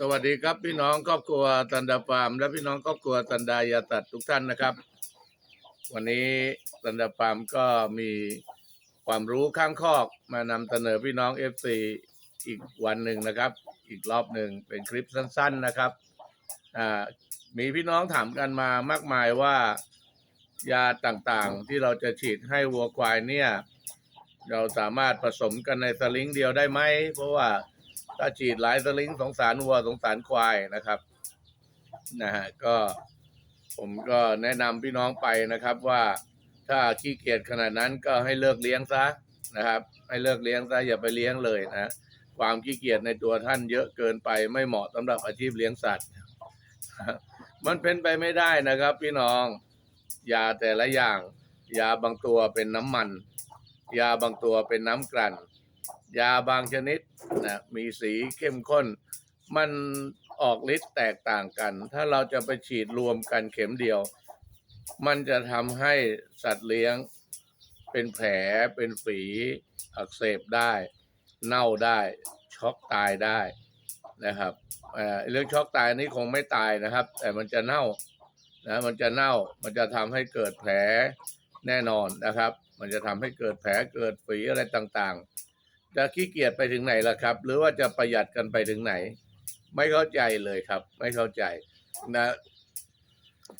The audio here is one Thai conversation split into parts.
สวัสดีครับพี่น้องครอบครัวตันดาฟาร์ม และพี่น้องครอบครัวตันดายาตัดทุกท่านนะครับ วันนี้ตันดาฟาร์มก็มีความรู้ข้างคอกมานำเสนอพี่น้องเอฟซีอีกวันหนึ่งนะครับ อีกรอบหนึ่งเป็นคลิปสั้น ๆนะครับอ่ามีพี่น้องถามกันมามากมายว่า ยาต่างๆที่เราจะฉีดให้วัวควายเนี่ย เราสามารถผสมกันในสลิงเดียวได้ไหมเพราะว่า ถ้าฉีดหลายสลิงสงสารวัวสงสารควายนะครับนะฮะก็ผมก็แนะนำพี่น้องไปนะครับว่าถ้าขี้เกียจขนาดนั้นก็ให้เลิกเลี้ยงซะนะครับ ให้เลิกเลี้ยงซะอย่าไปเลี้ยงเลยนะความขี้เกียจในตัวท่านเยอะเกินไปไม่เหมาะสำหรับอาชีพเลี้ยงสัตว์ มันเป็นไปไม่ได้นะครับ พี่น้องยาแต่ละอย่าง ยาบางตัวเป็นน้ำมัน ยาบางตัวเป็นน้ำกลั่น ยาบางชนิดนะมีสีเข้มข้น มันออกฤทธิ์แตกต่างกัน ถ้าเราจะไปฉีดรวมกันเข็มเดียว มันจะทำให้สัตว์เลี้ยงเป็นแผลเป็นฝีอักเสบได้ เน่าได้ช็อกตายได้นะครับเรื่องช็อกตายนี่คงไม่ตายนะครับ แต่มันจะเน่านะมันจะเน่ามันจะทำให้เกิดแผลแน่นอนนะครับ มันจะทำให้เกิดแผลเกิดฝีอะไรต่างๆ จะขี้เกียจไปถึงไหนล่ะครับ หรือว่าจะประหยัดกันไปถึงไหน ไม่เข้าใจเลยครับ ไม่เข้าใจนะ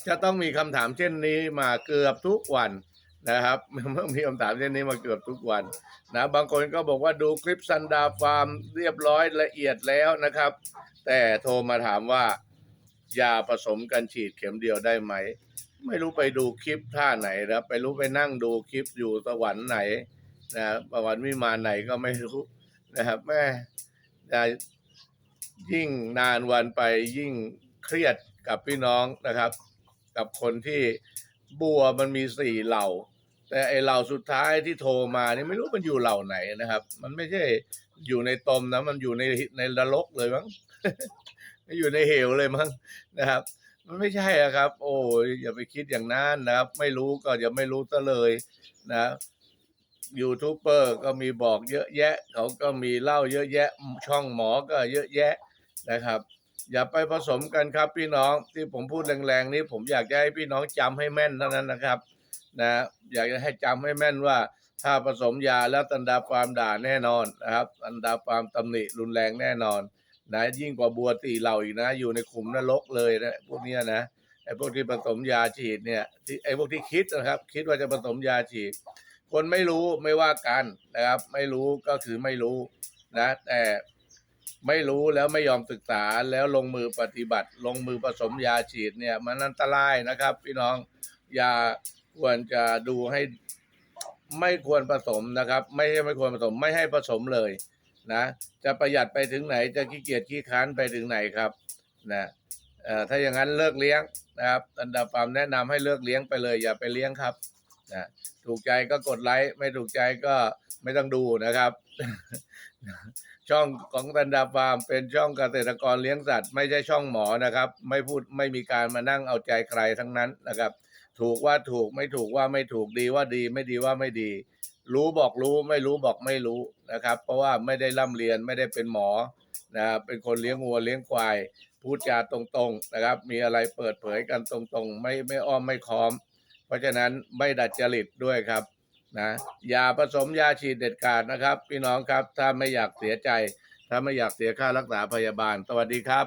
จะต้องมีคำถามเช่นนี้มาเกือบทุกวันนะครับเมื่อมีคำถามเช่นนี้มาเกือบทุกวันนะบางคนก็บอกว่าดูคลิปซันดาฟาร์มเรียบร้อยละเอียดแล้วนะครับ แต่โทรมาถามว่ายาผสมกันฉีดเข็มเดียวได้ไหม ไม่รู้ไปดูคลิปท่าไหนนะไปรู้ไปนั่งดูคลิปอยู่สวรรค์ไหน นะประวันวิมานไหนก็ไม่รู้นะครับแม่นะยิ่งนานวันไปยิ่งเครียดกับพี่น้องนะครับ กับคนที่บัวมันมีสี่เหล่า แต่ไอเหล่าสุดท้ายที่โทรมานี่ไม่รู้มันอยู่เหล่าไหนนะครับ มันไม่ใช่อยู่ในตมนะ มันอยู่ในในนรกเลยมั้งไม่อยู่ในเหวเลยมั้งนะครับ มันไม่ใช่อะครับ โอ้ยอย่าไปคิดอย่างนั้นนะครับ ไม่รู้ก็อย่าไม่รู้ซะเลยนะ ยูทูบเบอร์ก็มีบอกเยอะแยะ เขาก็มีเล่าเยอะแยะ ช่องหมอก็เยอะแยะนะครับ อย่าไปผสมกันครับพี่น้องที่ผมพูดแรงๆนี้ผมอยากจะให้พี่น้องจำให้แม่นเท่านั้นนะครับนะอยากจะให้จำให้แม่นว่า ถ้าผสมยาแล้วตันดาฟาร์มด่าแน่นอนนะครับตันดาฟาร์มตำหนิรุนแรงแน่นอนนะยิ่งกว่าบัวตีเหล่าอีกนะ อยู่ในขุมนรกเลยนะพวกนี้นะไอ้พวกที่ผสมยาฉีดเนี่ยที่ไอ้พวกที่คิดนะครับ คิดว่าจะผสมยาฉีด คนไม่รู้ไม่ว่ากันนะครับ ไม่รู้ก็คือไม่รู้นะแต่ไม่รู้แล้วไม่ยอมศึกษาแล้วลงมือปฏิบัติ ลงมือผสมยาฉีดเนี่ย มันอันตรายนะครับ พี่น้องยาควรจะดูให้ไม่ควรผสมนะครับ ไม่ใช่ไม่ควรผสมไม่ให้ผสมเลยนะจะประหยัดไปถึงไหนจะขี้เกียจขี้ค้านไปถึงไหนครับนะเออถ้าอย่างนั้นเลิกเลี้ยงนะครับอันดับฟามแนะนำให้เลิกเลี้ยงไปเลย อย่าไปเลี้ยงครับ นะถูกใจก็กดไลค์ไม่ถูกใจก็ไม่ต้องดูนะครับ ช่องของตันดาฟาร์มเป็นช่องเกษตรกรเลี้ยงสัตว์ ไม่ใช่ช่องหมอนะครับ ไม่พูดไม่มีการมานั่งเอาใจใครทั้งนั้นนะครับ ถูกว่าถูกไม่ถูกว่าไม่ถูกดีว่าดี ไม่ดีว่าไม่ดี รู้บอกรู้ไม่รู้บอกไม่รู้นะครับ เพราะว่าไม่ได้ร่ำเรียนไม่ได้เป็นหมอนะเป็นคนเลี้ยงวัวเลี้ยงควายพูดจาตรงๆนะครับ มีอะไรเปิดเผยกันตรงๆ ไม่ไม่อ้อมไม่ค้อม เพราะฉะนั้นไม่ดัดจริตด้วยครับนะอย่าผสมยาฉีดเด็ดขาดนะครับ พี่น้องครับถ้าไม่อยากเสียใจ ถ้าไม่อยากเสียค่ารักษาพยาบาล สวัสดีครับ